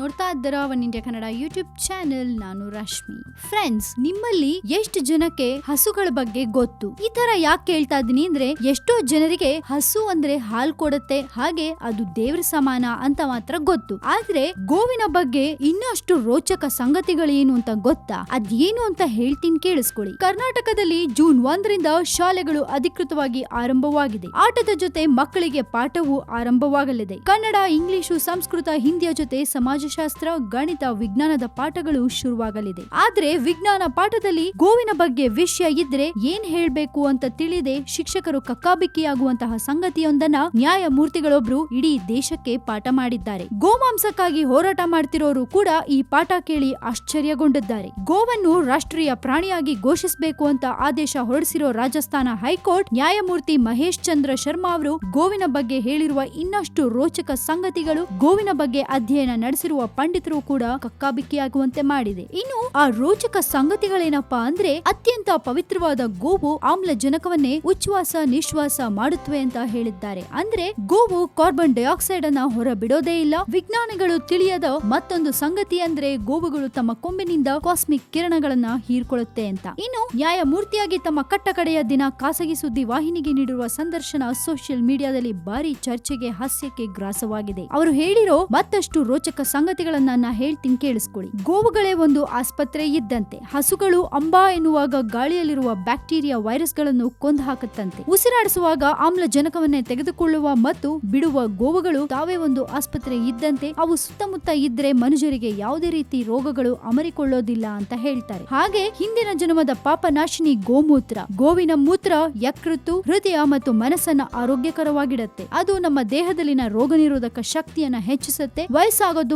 ಇದ್ದರ one India Kannada YouTube channel ನಾನು Rashmi. Friends ನಿಮ್ಮಲ್ಲಿ ಎಷ್ಟು ಜನಕ್ಕೆ ಹಸುಗಳ ಬಗ್ಗೆ ಗೊತ್ತು? ಈ ತರ ಯಾಕೆ ಕೇಳ್ತಾ ಇದೀನಿ ಅಂದ್ರೆ, ಎಷ್ಟೋ ಜನರಿಗೆ ಹಸು ಅಂದ್ರೆ ಹಾಲ್ ಕೊಡುತ್ತೆ, ಹಾಗೆ ಅದು ದೇವ್ರ ಸಮಾನ ಅಂತ ಮಾತ್ರ ಗೊತ್ತು. ಆದ್ರೆ, ಗೋವಿನ ಬಗ್ಗೆ ಇನ್ನಷ್ಟು ರೋಚಕ ಸಂಗತಿಗಳು ಏನು ಅಂತ ಗೊತ್ತಾ? ಅದೇನು ಅಂತ ಹೇಳ್ತೀನಿ ಕೇಳಿಸ್ಕೊಳ್ಳಿ. ಕರ್ನಾಟಕದಲ್ಲಿ ಜೂನ್ ಒಂದರಿಂದ ಶಾಲೆಗಳು ಅಧಿಕೃತವಾಗಿ ಆರಂಭವಾಗಿದೆ. ಆಟದ ಜೊತೆ ಮಕ್ಕಳಿಗೆ ಪಾಠವು ಆರಂಭವಾಗಲಿದೆ. ಕನ್ನಡ, ಇಂಗ್ಲಿಷು, ಸಂಸ್ಕೃತ, ಹಿಂದಿಯ ಜೊತೆ ಸಮಾಜಶಾಸ್ತ್ರ ಗಣಿತ, ವಿಜ್ಞಾನದ ಪಾಠಗಳು ಶುರುವಾಗಲಿದೆ. ಆದ್ರೆ ವಿಜ್ಞಾನ ಪಾಠದಲ್ಲಿ ಗೋವಿನ ಬಗ್ಗೆ ವಿಷಯ ಇದ್ರೆ ಏನ್ ಹೇಳ್ಬೇಕು ಅಂತ ತಿಳಿದೆ ಶಿಕ್ಷಕರು ಕಕ್ಕಾಬಿಕ್ಕಿಯಾಗುವಂತಹ ಸಂಗತಿಯೊಂದನ್ನ ನ್ಯಾಯಮೂರ್ತಿಗಳೊಬ್ರು ಇಡೀ ದೇಶಕ್ಕೆ ಪಾಠ ಮಾಡಿದ್ದಾರೆ. ಗೋಮಾಂಸಕ್ಕಾಗಿ ಹೋರಾಟ ಮಾಡ್ತಿರೋರು ಕೂಡ ಈ ಪಾಠ ಕೇಳಿ ಆಶ್ಚರ್ಯಗೊಂಡಿದ್ದಾರೆ. ಗೋವನ್ನು ರಾಷ್ಟ್ರೀಯ ಪ್ರಾಣಿಯಾಗಿ ಘೋಷಿಸಬೇಕು ಅಂತ ಆದೇಶ ಹೊರಡಿಸಿರೋ ರಾಜಸ್ಥಾನ ಹೈಕೋರ್ಟ್, ನ್ಯಾಯಮೂರ್ತಿ ಮಹೇಶ್ ಚಂದ್ರ ಶರ್ಮಾ ಅವರು ಗೋವಿನ ಬಗ್ಗೆ ಹೇಳಿರುವ ಇನ್ನಷ್ಟು ರೋಚಕ ಸಂಗತಿಗಳು ಗೋವಿನ ಬಗ್ಗೆ ಅಧ್ಯಯನ ನಡೆಸಿರುವ ಪಂಡಿತರು ಕೂಡ ಕಕ್ಕಾಬಿಕ್ಕಿಯಾಗುವಂತೆ ಮಾಡಿದೆ. ಇನ್ನು ಆ ರೋಚಕ ಸಂಗತಿಗಳೇನಪ್ಪ ಅಂದ್ರೆ ಅತ್ಯಂತ ಪವಿತ್ರವಾದ ಗೋವು ಆಮ್ಲಜನಕವನ್ನೇ ಉಚ್ಛ್ವಾಸ, ನಿಶ್ವಾಸ ಮಾಡುತ್ತವೆ ಅಂತ ಹೇಳಿದ್ದಾರೆ. ಅಂದ್ರೆ ಗೋವು ಕಾರ್ಬನ್ ಡೈಆಕ್ಸೈಡ್ ಅನ್ನ ಹೊರ ಬಿಡೋದೇ ಇಲ್ಲ. ವಿಜ್ಞಾನಿಗಳು ತಿಳಿಯದ ಮತ್ತೊಂದು ಸಂಗತಿ ಅಂದ್ರೆ ಗೋವುಗಳು ತಮ್ಮ ಕೊಂಬಿನಿಂದ ಕಾಸ್ಮಿಕ್ ಕಿರಣಗಳನ್ನ ಹೀರ್ಕೊಳ್ಳುತ್ತೆ ಅಂತ. ಇನ್ನು ನ್ಯಾಯಮೂರ್ತಿಯಾಗಿ ತಮ್ಮ ಕಟ್ಟಕಡೆಯ ದಿನ ಖಾಸಗಿ ಸುದ್ದಿ ವಾಹಿನಿಗೆ ನೀಡಿರುವ ಸಂದರ್ಶನ ಸೋಷಿಯಲ್ ಮೀಡಿಯಾದಲ್ಲಿ ಭಾರಿ ಚರ್ಚೆಗೆ ಹಾಸ್ಯಕ್ಕೆ ಗ್ರಾಸವಾಗಿದೆ. ಅವರು ಹೇಳಿರೋ ಮತ್ತಷ್ಟು ರೋಚಕ ಸಂಗತಿಗಳನ್ನ ನಾನು ಹೇಳ್ತೀನಿ ಕೇಳಿಸ್ಕೊಳ್ಳಿ. ಗೋವುಗಳೇ ಒಂದು ಆಸ್ಪತ್ರೆ ಇದ್ದಂತೆ. ಹಸುಗಳು ಅಂಬಾ ಎನ್ನುವಾಗ ಗಾಳಿಯಲ್ಲಿರುವ ಬ್ಯಾಕ್ಟೀರಿಯಾ ವೈರಸ್ಗಳನ್ನು ಕೊಂದು ಹಾಕುತ್ತಂತೆ ಉಸಿರಾಡಿಸುವಾಗ ಆಮ್ಲಜನಕವನ್ನೇ ತೆಗೆದುಕೊಳ್ಳುವ ಮತ್ತು ಬಿಡುವ ಗೋವುಗಳು ತಾವೇ ಒಂದು ಆಸ್ಪತ್ರೆ ಇದ್ದಂತೆ. ಅವು ಸುತ್ತಮುತ್ತ ಇದ್ರೆ ಮನುಷ್ಯರಿಗೆ ಯಾವುದೇ ರೀತಿ ರೋಗಗಳು ಅಮರಿಕೊಳ್ಳೋದಿಲ್ಲ ಅಂತ ಹೇಳ್ತಾರೆ. ಹಾಗೆ ಹಿಂದಿನ ಜನ್ಮದ ಪಾಪನಾಶಿನಿ ಗೋಮೂತ್ರ. ಗೋವಿನ ಮೂತ್ರ ಯಕೃತ್ತು, ಹೃದಯ ಮತ್ತು ಮನಸ್ಸನ್ನ ಆರೋಗ್ಯಕರವಾಗಿಡುತ್ತೆ. ಅದು ನಮ್ಮ ದೇಹದಲ್ಲಿನ ರೋಗ ನಿರೋಧಕ ಶಕ್ತಿಯನ್ನ ಹೆಚ್ಚಿಸುತ್ತೆ.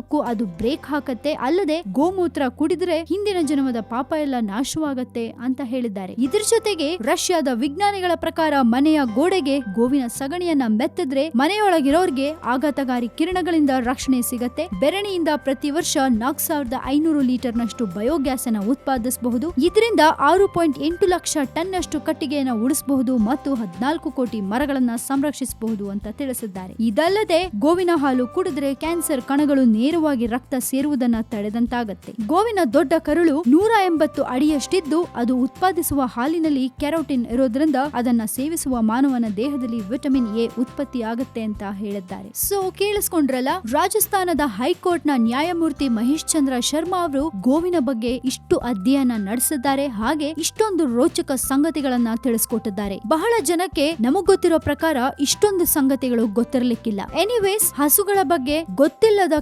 ವಯಸ್ಸಾಗೋದಕ್ಕೂ ಅದು ಬ್ರೇಕ್ ಹಾಕತ್ತೆ, ಅಲ್ಲದೆ ಗೋಮೂತ್ರ ಕುಡಿದ್ರೆ ಹಿಂದಿನ ಜನ್ಮದ ಪಾಪ ಎಲ್ಲ ನಾಶವಾಗತ್ತೆ ಅಂತ ಹೇಳಿದ್ದಾರೆ. ಇದ್ರ ಜೊತೆಗೆ ರಷ್ಯಾದ ವಿಜ್ಞಾನಿಗಳ ಪ್ರಕಾರ ಮನೆಯ ಗೋಡೆಗೆ ಗೋವಿನ ಸಗಣಿಯನ್ನ ಮೆತ್ತಿದ್ರೆ ಮನೆಯೊಳಗಿರೋರ್ಗೆ ಆಘಾತಕಾರಿ ಕಿರಣಗಳಿಂದ ರಕ್ಷಣೆ ಸಿಗತ್ತೆ. ಬೆರಣಿಯಿಂದ ಪ್ರತಿ ವರ್ಷ ನಾಲ್ಕು ಸಾವಿರದ ಐನೂರು ಲೀಟರ್ ನಷ್ಟು ಬಯೋಗ್ಯಾಸ್ ಅನ್ನ ಉತ್ಪಾದಿಸಬಹುದು. ಇದರಿಂದ ಆರು ಪಾಯಿಂಟ್ ಎಂಟು ಲಕ್ಷ ಟನ್ ನಷ್ಟು ಕಟ್ಟಿಗೆಯನ್ನ ಉಳಿಸಬಹುದು ಮತ್ತು ಹದಿನಾಲ್ಕು ಕೋಟಿ ಮರಗಳನ್ನ ಸಂರಕ್ಷಿಸಬಹುದು ಅಂತ ತಿಳಿಸಿದ್ದಾರೆ. ಇದಲ್ಲದೆ ಗೋವಿನ ಹಾಲು ಕುಡಿದ್ರೆ ಕ್ಯಾನ್ಸರ್ ಕಣಗಳು ನೇರವಾಗಿ ರಕ್ತ ಸೇರುವುದನ್ನ ತಡೆದಂತಾಗತ್ತೆ. ಗೋವಿನ ದೊಡ್ಡ ಕರುಳು ನೂರ ಎಂಬತ್ತು ಅಡಿಯಷ್ಟಿದ್ದು ಅದು ಉತ್ಪಾದಿಸುವ ಹಾಲಿನಲ್ಲಿ ಕೆರೋಟಿನ್ ಇರೋದ್ರಿಂದ ಅದನ್ನ ಸೇವಿಸುವ ಮಾನವನ ದೇಹದಲ್ಲಿ ವಿಟಮಿನ್ ಎ ಉತ್ಪತ್ತಿ ಆಗುತ್ತೆ ಅಂತ ಹೇಳಿದ್ದಾರೆ. ಸೊ ಕೇಳಿಸ್ಕೊಂಡ್ರಲ್ಲ, ರಾಜಸ್ಥಾನದ ಹೈಕೋರ್ಟ್ನ ನ್ಯಾಯಮೂರ್ತಿ ಮಹೇಶ್ ಚಂದ್ರ ಶರ್ಮಾ ಅವರು ಗೋವಿನ ಬಗ್ಗೆ ಇಷ್ಟು ಅಧ್ಯಯನ ನಡೆಸಿದ್ದಾರೆ, ಹಾಗೆ ಇಷ್ಟೊಂದು ರೋಚಕ ಸಂಗತಿಗಳನ್ನ ತಿಳಿಸ್ಕೊಟ್ಟಿದ್ದಾರೆ. ಬಹಳ ಜನಕ್ಕೆ ನಮಗ್ ಗೊತ್ತಿರೋ ಪ್ರಕಾರ ಇಷ್ಟೊಂದು ಸಂಗತಿಗಳು ಗೊತ್ತಿರಲಿಕ್ಕಿಲ್ಲ. ಎನಿವೇಸ್ ಹಸುಗಳ ಬಗ್ಗೆ ಗೊತ್ತಿಲ್ಲದ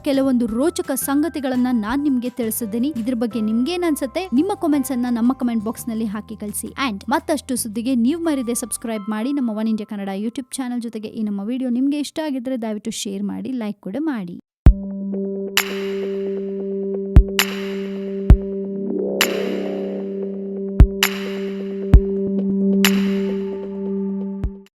ಕೆಲವೊಂದು ರೋಚಕ ಸಂಗತಿಗಳನ್ನ ನಾನ್ ನಿಮ್ಗೆ ತಿಳಿಸಿದ್ದೀನಿ. ಇದ್ರ ಬಗ್ಗೆ ನಿಮ್ಗೇನ್ ಅನ್ಸುತ್ತೆ ನಿಮ್ಮ ಕಾಮೆಂಟ್ಸ್ ಅನ್ನ ನಮ್ಮ ಕಮೆಂಟ್ ಬಾಕ್ಸ್ನಲ್ಲಿ ಹಾಕಿ ಕಳಿಸಿ. ಅಂಡ್ ಮತ್ತಷ್ಟು ಸುದ್ದಿಗೆ ನೀವು ಮರಿದೆ ಸಬ್ಸ್ಕ್ರೈಬ್ ಮಾಡಿ ನಮ್ಮ one India Kannada YouTube channel ಜೊತೆಗೆ ಈ ನಮ್ಮ ವಿಡಿಯೋ ನಿಮ್ಗೆ ಇಷ್ಟ ಆಗಿದ್ರೆ ದಯವಿಟ್ಟು ಶೇರ್ ಮಾಡಿ ಲೈಕ್ ಕೂಡ ಮಾಡಿ.